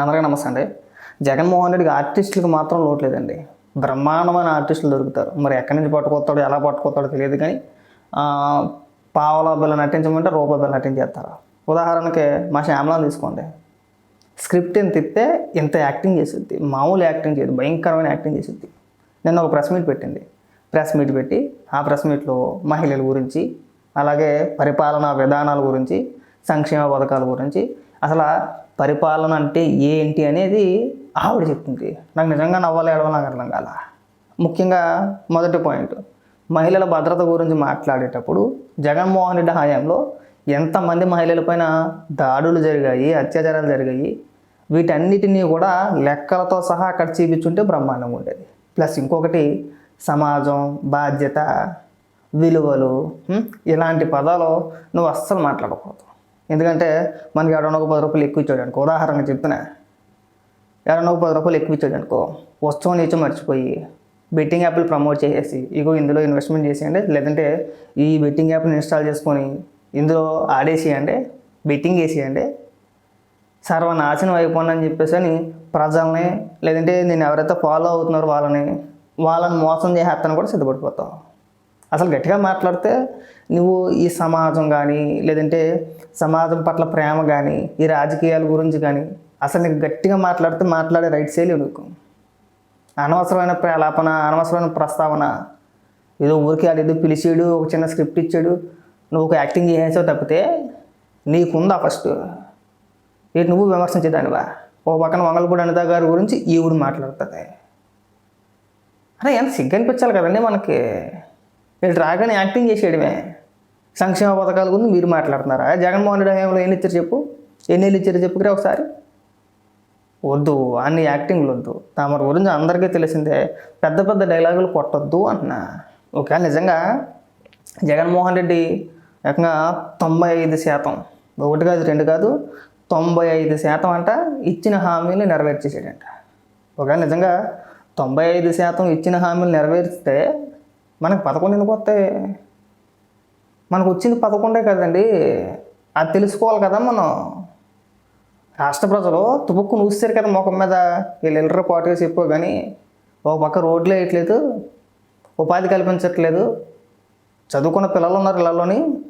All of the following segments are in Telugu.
అందరికీ నమస్తే అండి. జగన్మోహన్ రెడ్డికి ఆర్టిస్టులకు మాత్రం లోటు లేదండి బ్రహ్మాండమైన ఆర్టిస్టులు దొరుకుతారు. మరి ఎక్కడి నుంచి పట్టుకొస్తాడో ఎలా పట్టుకొస్తాడో తెలియదు కానీ పావలా బిల్ల నటించమంటే రూపాయి బిల్ల నటించేస్తారు ఉదాహరణకి మా శ్యామలాన్ని తీసుకోండి. స్క్రిప్ట్ ఎంత తిప్పితే ఇంత యాక్టింగ్ చేసిద్ది. మామూలు యాక్టింగ్ చేయదు. భయంకరమైన యాక్టింగ్ చేసిద్ది. నిన్న ఒక ప్రెస్ మీట్ పెట్టింది. ప్రెస్ మీట్ పెట్టి ఆ ప్రెస్ మీట్లో మహిళల గురించి అలాగే పరిపాలనా విధానాల గురించి సంక్షేమ పథకాల గురించి అసలు పరిపాలన అంటే ఏంటి అనేది ఆవిడ చెప్తుంది. నాకు నిజంగా నవ్వాలి ఏడవ నాకు అర్థం కాల. ముఖ్యంగా మొదటి పాయింట్. మహిళల భద్రత గురించి మాట్లాడేటప్పుడు జగన్మోహన్ రెడ్డి హయాంలో ఎంతమంది మహిళలపైన దాడులు జరిగాయి అత్యాచారాలు జరిగాయి వీటన్నిటినీ కూడా లెక్కలతో సహా అక్కడ చూపించుంటే బ్రహ్మాండంగా ఉండేది. ప్లస్ ఇంకొకటి సమాజం బాధ్యత విలువలు ఇలాంటి పదాలు నువ్వు అస్సలు మాట్లాడకూడదు. ఎందుకంటే మనకి ఎవడన్నా ఒక పది రూపాయలు ఎక్కువ ఇచ్చాడు అనుకో. ఉదాహరణకు చెప్తున్నా. ఎవరన్నా ఒక పది రూపాయలు ఎక్కువ ఇచ్చాడు అనుకో. వస్తువు నీచో మర్చిపోయి బెట్టింగ్ యాప్లు ప్రమోట్ చేసేసి ఇగో ఇందులో ఇన్వెస్ట్మెంట్ చేసేయండి లేదంటే ఈ బెట్టింగ్ యాప్ని ఇన్స్టాల్ చేసుకొని ఇందులో ఆడేసేయండి బెట్టింగ్ వేసేయండి సర్వనాశనం అయిపోండి అని చెప్పేసి అని ప్రజల్ని లేదంటే నేను ఎవరైతే ఫాలో అవుతున్నారో వాళ్ళని వాళ్ళని మోసం చేసేస్తాను కూడా సిద్ధపడిపోతాం. అసలు గట్టిగా మాట్లాడితే నువ్వు ఈ సమాజం కానీ లేదంటే సమాజం పట్ల ప్రేమ కానీ ఈ రాజకీయాల గురించి కానీ అసలు నీకు గట్టిగా మాట్లాడితే మాట్లాడే రైట్ చేయలేవు నీకు. అనవసరమైన ప్రలాపన అనవసరమైన ప్రస్తావన. ఏదో ఊరికి వాళ్ళు ఏదో పిలిచాడు ఒక చిన్న స్క్రిప్ట్ ఇచ్చాడు నువ్వు ఒక యాక్టింగ్ చేసావు తప్పితే నీకుందా ఫస్ట్ ఏంటి నువ్వు విమర్శించేదానివా? ఓ పక్కన వంగలపూడి అనిత గారి గురించి ఈవిడు మాట్లాడుతుంది. అరే ఎంత సిగ్గు అనిపించాలి కదండి మనకి. వీళ్ళు రాగానే యాక్టింగ్ చేసేయడమే. సంక్షేమ పథకాల గురించి మీరు మాట్లాడుతున్నారా? జగన్మోహన్ రెడ్డి హయాంలో ఎన్ని ఇచ్చారు చెప్పు? ఎన్ని ఇచ్చారు చెప్పుకురా ఒకసారి. వద్దు అన్ని యాక్టింగ్లు వద్దు. తమరి గురించి అందరికీ తెలిసిందే. పెద్ద పెద్ద డైలాగులు కొట్టొద్దు అంటున్నా ఒకవేళ నిజంగా జగన్మోహన్ రెడ్డి ఏకంగా తొంభై ఐదు శాతం. ఒకటి కాదు రెండు కాదు తొంభై ఐదు శాతం అంట ఇచ్చిన హామీలు నెరవేర్చేసాడంట ఒకవేళ నిజంగా తొంభై ఐదు శాతం ఇచ్చిన హామీలు నెరవేర్చితే మనకు పదకొండు ఎందుకు వస్తాయి? మనకు వచ్చింది పదకొండే కదండి. అది తెలుసుకోవాలి కదా మనం. రాష్ట్ర ప్రజలు తుపుక్కు నూస్తారు కదా ముఖం మీద. వీళ్ళు ఎల్లరో పాటుగా చెప్పు కానీ ఒక పక్క రోడ్లు వేయట్లేదు. ఉపాధి కల్పించట్లేదు. చదువుకున్న పిల్లలు ఉన్నారు ఇళ్ళలోని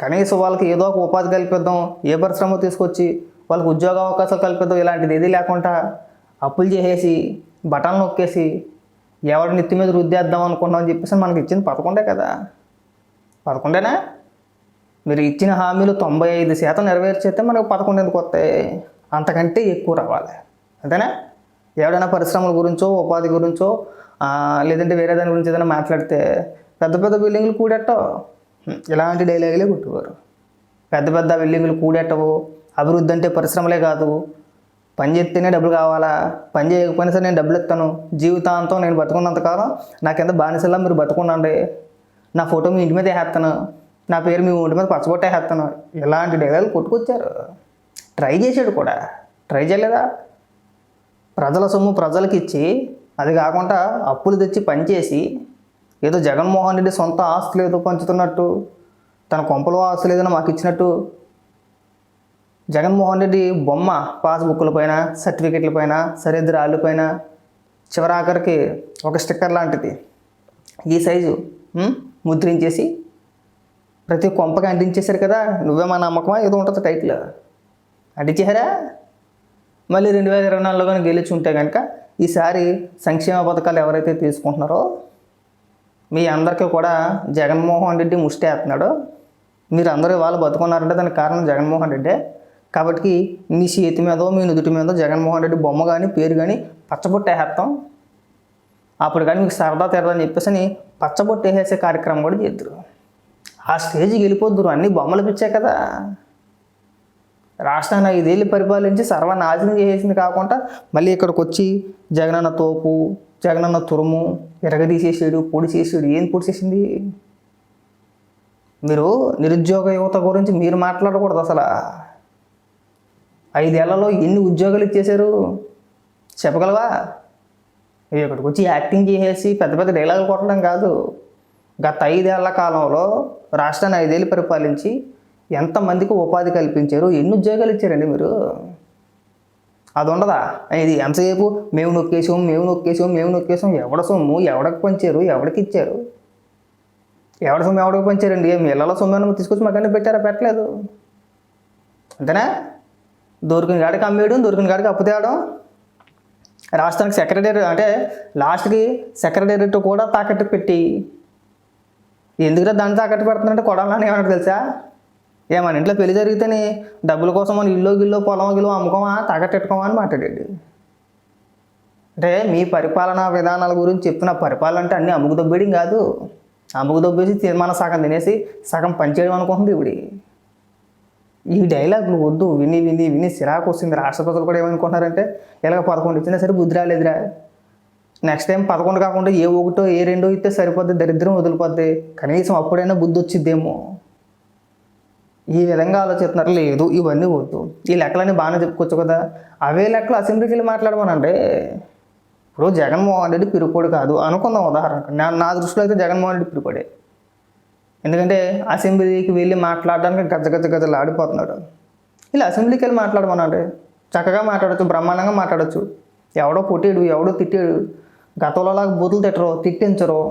కనీసం వాళ్ళకి ఏదో ఒక ఉపాధి కల్పిద్దాం ఏ పరిశ్రమ తీసుకొచ్చి వాళ్ళకి ఉద్యోగ అవకాశాలు కల్పిద్దాం ఇలాంటిది ఏది లేకుండా అప్పులు చేసేసి బటన్లు నొక్కేసి ఎవరి నెత్తి మీద రుద్దేద్దాం అనుకున్నాం అని చెప్పేసి మనకి ఇచ్చింది పదకొండే కదా. పదకొండేనా? మీరు ఇచ్చిన హామీలు తొంభై ఐదు శాతం నెరవేర్చేస్తే మనకు పదకొండు ఎందుకు వస్తాయి? అంతకంటే ఎక్కువ రావాలి. అంతేనా? ఎవడైనా పరిశ్రమల గురించో ఉపాధి గురించో లేదంటే వేరే దాని గురించి ఏదైనా మాట్లాడితే పెద్ద పెద్ద బిల్డింగ్లు కూడెట్టవు. ఇలాంటి డైలాగులే కొట్టుకోరు. పెద్ద పెద్ద బిల్డింగ్లు కూడెట్టవు. అభివృద్ధి అంటే పరిశ్రమలే కాదు. పని చేస్తేనే డబ్బులు కావాలా? పని చేయకపోయినా సరే నేను డబ్బులు ఇస్తాను. జీవితాంతం నేను బతుకున్నంత నా నాకెంత బానిసలా మీరు బతుకున్నాండి? నా ఫోటో మీ ఇంటి మీద వేసేస్తాను నా పేరు మీ ఇంటి మీద పచ్చబొట్టేసేస్తాను ఇలాంటి డైలాగులు కొట్టుకొచ్చారు. ట్రై చేశాడు కూడా. ట్రై చేయలేదా? ప్రజల సొమ్ము ప్రజలకి ఇచ్చి అది కాకుండా అప్పులు తెచ్చి పనిచేసి ఏదో జగన్మోహన్ రెడ్డి సొంత ఆస్తులు ఏదో పంచుతున్నట్టు తన కొంపలో ఆస్తులు ఏదైనా మాకు ఇచ్చినట్టు జగన్మోహన్ రెడ్డి బొమ్మ పాస్బుక్ల పైన సర్టిఫికెట్ల పైన సరిహద్దు రాళ్ళ పైన చివరాఖరికి ఒక స్టిక్కర్ లాంటిది. ఈ సైజు ముద్రించేసి ప్రతి కొంపకి అంటించేశారు కదా నువ్వే మా నమ్మకమా? ఏదో ఉంటుంది టైటిల్. అంటించేశారా? మళ్ళీ రెండు వేల ఇరవై నాలుగులో కానీ గెలిచి ఉంటే కనుక ఈసారి సంక్షేమ పథకాలు ఎవరైతే తీసుకుంటున్నారో మీ అందరికీ కూడా జగన్మోహన్ రెడ్డి ముష్టి వేస్తున్నాడు. మీరు అందరూ వాళ్ళు బతుకున్నారంటే దానికి కారణం జగన్మోహన్ రెడ్డే. కాబట్టి మీ చేతి మీదో మీ నుదుటి మీదో జగన్మోహన్ రెడ్డి బొమ్మ కానీ పేరు కానీ పచ్చబొట్టు వేస్తాం. అప్పుడు కానీ మీకు సరదా తెరదా అని చెప్పేసి అని పచ్చబొట్టు వేసేసే కార్యక్రమం కూడా చేద్దరు. ఆ స్టేజ్కి వెళ్ళిపోద్దురు అన్ని బొమ్మలు పిచ్చాయి కదా. రాష్ట్రాన్ని ఐదేళ్ళు పరిపాలించి సర్వనాశనం చేసేసింది కాకుండా మళ్ళీ ఇక్కడికి వచ్చి జగనన్న తోపు జగనన్న తురుము ఎరగదీసేసాడు పొడి చేసాడు ఏం పొడి చేసింది మీరు నిరుద్యోగ యువత గురించి మీరు మాట్లాడకూడదు అసలు. ఐదేళ్ళలో ఎన్ని ఉద్యోగాలు ఇచ్చేశారు? చెప్పగలవా? ఇవి ఇక్కడికి వచ్చి యాక్టింగ్ చేసేసి పెద్ద పెద్ద డైలాగులు కొట్టడం కాదు. గత ఐదేళ్ళ కాలంలో రాష్ట్రాన్ని ఐదేళ్ళు పరిపాలించి ఎంతమందికి ఉపాధి కల్పించారు? ఎన్ని ఉద్యోగాలు ఇచ్చారండి మీరు? అది ఉండదా? ఇది ఎంతసేపు? మేము నొక్కేసాం మేము నొక్కేసాం మేము నొక్కేసాం ఎవడ సొమ్ము? ఎవడికి పంచారు? ఎవడికి ఇచ్చారు? ఎవడ సొమ్ము? ఎవడికి పంచారండి? మీ ఇళ్ళలో సొమ్ము తీసుకొచ్చి మాకన్నా పెట్టారా? పెట్టలేదు. అంతేనా? దొరికిన కాడికి అమ్మేయడం దొరికిన కాడికి అప్పు తేయడం రాష్ట్రానికి సెక్రటరీ అంటే లాస్ట్కి సెక్రటేరియట్ కూడా తాకట్టు పెట్టి. ఎందుకురా దాన్ని తాకట్టు పెడుతున్నారంటే కొడాలని ఏమన్నా తెలుసా? ఏ మన ఇంట్లో పెళ్ళి జరిగితేనే డబ్బుల కోసం మన ఇల్లు గిల్లు పొలం గిల్లో అమ్ముకోమా తాకట్టు పెట్టుకోమా అని మాట్లాడాడు అంటే మీ పరిపాలనా విధానాల గురించి చెప్తున్న పరిపాలన అంటే అన్నీ అమ్ముకు దొబ్బేయడం కాదు. అమ్ముకు దొబ్బేసి తీర్మానం సగం తినేసి సగం పనిచేయడం అనుకుంటుంది ఇవిడి ఈ డైలాగులు వద్దు విని విని విని సిరాకు వస్తుంది. రాష్ట్ర ప్రజలు కూడా ఏమనుకుంటున్నారంటే ఇలాగ పదకొండు ఇచ్చినా సరే బుద్ధి రాలేదురా. నెక్స్ట్ టైం పదకొండు కాకుండా ఏ ఒకటో ఏ రెండో ఇస్తే సరిపోద్ది దరిద్రం వదిలిపోద్ది. కనీసం అప్పుడైనా బుద్ధి వచ్చిద్దేమో. ఈ విధంగా ఆలోచిస్తున్నారు. లేదు ఇవన్నీ వద్దు. ఈ లెక్కలన్నీ బాగానే చెప్పుకోవచ్చు కదా. అవే లెక్కలు అసెంబ్లీకి వెళ్ళి మాట్లాడమనండి. ఇప్పుడు జగన్మోహన్ రెడ్డి పిరుకోడు కాదు. అనుకుందాం ఉదాహరణకు. నా నా దృష్టిలో అయితే జగన్మోహన్ రెడ్డి పిరుకోడే ఎందుకంటే అసెంబ్లీకి వెళ్ళి మాట్లాడడానికి గజ గజ గజలు ఆడిపోతున్నాడు. ఇలా అసెంబ్లీకి వెళ్ళి మాట్లాడమనండి. చక్కగా మాట్లాడచ్చు బ్రహ్మాండంగా మాట్లాడచ్చు. ఎవడో పుట్టాడు ఎవడో తిట్టాడు. గతంలో లాగా బూతులు తిట్టరు తిట్టించరు.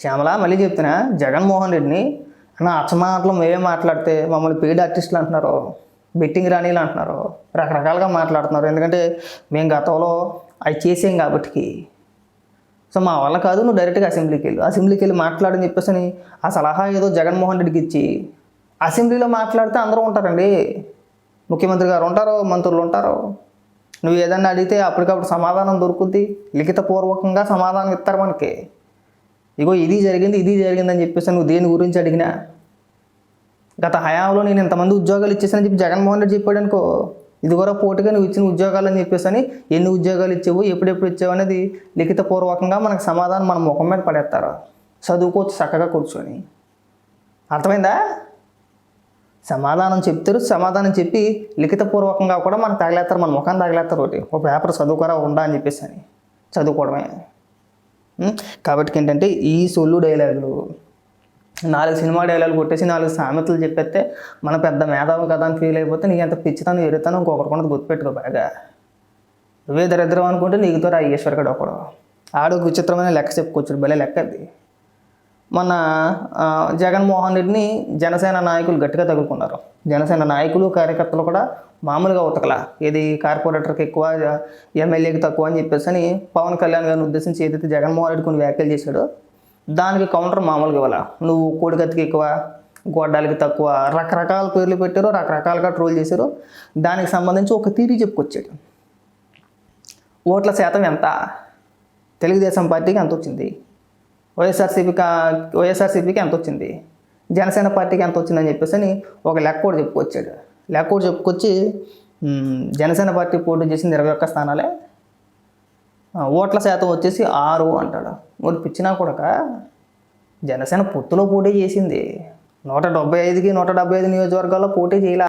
శ్యామల మళ్ళీ చెప్తున్నా జగన్మోహన్ రెడ్డిని అన్న అచ్చమాటలు మేమే మాట్లాడితే మమ్మల్ని పెయిడ్ ఆర్టిస్టులు అంటున్నారు బెట్టింగ్ రాణీలు అంటున్నారు రకరకాలుగా మాట్లాడుతున్నారు. ఎందుకంటే మేము గతంలో అవి చేసాం కాబట్టి. సో మా వల్ల కాదు నువ్వు డైరెక్ట్గా అసెంబ్లీకి వెళ్ళు. అసెంబ్లీకి వెళ్ళి మాట్లాడని చెప్పేసి అని ఆ సలహా ఏదో జగన్మోహన్ రెడ్డికి ఇచ్చి అసెంబ్లీలో మాట్లాడితే అందరూ ఉంటారండి. ముఖ్యమంత్రి గారు ఉంటారు మంత్రులు ఉంటారు. నువ్వు ఏదన్నా అడిగితే అప్పటికప్పుడు సమాధానం దొరుకుద్ది. లిఖితపూర్వకంగా సమాధానం ఇస్తారు మనకి. ఇగో ఇది జరిగింది ఇది జరిగిందని చెప్పేసి నువ్వు దేని గురించి అడిగినా. గత హయాంలో నేను ఇంతమంది ఉద్యోగాలు ఇచ్చేసానని చెప్పి జగన్మోహన్ రెడ్డి చెప్పాడు అనుకో. ఇది కూడా పోటీగా నువ్వు ఇచ్చిన ఉద్యోగాలు అని చెప్పేసి అని ఎన్ని ఉద్యోగాలు ఇచ్చావు ఎప్పుడెప్పుడు ఇచ్చావు అనేది లిఖితపూర్వకంగా మనకు సమాధానం మన ముఖం మీద పడేస్తారు. చదువుకోవచ్చు చక్కగా కూర్చొని. అర్థమైందా? సమాధానం చెప్తారు సమాధానం చెప్పి లిఖితపూర్వకంగా కూడా మనకు తగిలేస్తారు మన ముఖాన్ని తగిలేస్తారు ఒకటి. ఒక పేపర్ చదువుకోరా ఉండా అని చెప్పేసి అని చదువుకోవడమే కాబట్టి ఏంటంటే ఈ సొల్లు డైలాగులు నాలుగు సినిమా డైలాగులు కొట్టేసి నాలుగు సామెతలు చెప్పేస్తే మన పెద్ద మేధావి కదా అని ఫీల్ అయిపోతే నీకు ఎంత పిచ్చితనం ఎరుతానో ఇంకొకరు కూడా గుర్తుపెట్టుకో బాగా. నువ్వే దరిద్రం అనుకుంటే నీకుతో రా ఈశ్వరగడు ఒకడు. ఆడు విచిత్రమైన లెక్క చెప్పుకోవచ్చు భలే లెక్క అది. మన జగన్మోహన్ రెడ్డిని జనసేన నాయకులు గట్టిగా తగులుకున్నారు. జనసేన నాయకులు కార్యకర్తలు కూడా మామూలుగా ఉతకల. ఇది కార్పొరేటర్కి ఎక్కువ ఎమ్మెల్యేకి తక్కువ అని చెప్పేసి అని పవన్ కళ్యాణ్ గారిని ఉద్దేశించి ఏదైతే జగన్మోహన్ రెడ్డి కొన్ని వ్యాఖ్యలు చేశాడో దానికి కౌంటర్ మామూలుగా ఇవ్వాల? నువ్వు కోడికత్తికి ఎక్కువ గొడ్డాలకి తక్కువ రకరకాల పేర్లు పెట్టారు రకరకాలుగా ట్రోల్ చేశారు. దానికి సంబంధించి ఒక థీరీ చెప్పుకొచ్చాడు. ఓట్ల శాతం ఎంత? తెలుగుదేశం పార్టీకి ఎంత వచ్చింది? వైఎస్ఆర్సీపీకి వైఎస్ఆర్సీపీకి ఎంత వచ్చింది? జనసేన పార్టీకి ఎంత వచ్చిందని చెప్పేసి అని ఒక లెక్క కూడా చెప్పుకొచ్చాడు. లెక్క కూడా చెప్పుకొచ్చి జనసేన పార్టీ పోటీ చేసింది ఇరవై ఒక్క స్థానాలే. ఓట్ల శాతం వచ్చేసి ఆరు అంటాడు. మరి పిచ్చినా కూడా జనసేన పొత్తులో పోటీ చేసింది. నూట డెబ్బై ఐదుకి నూట డెబ్బై ఐదు నియోజకవర్గాల్లో పోటీ చేయలే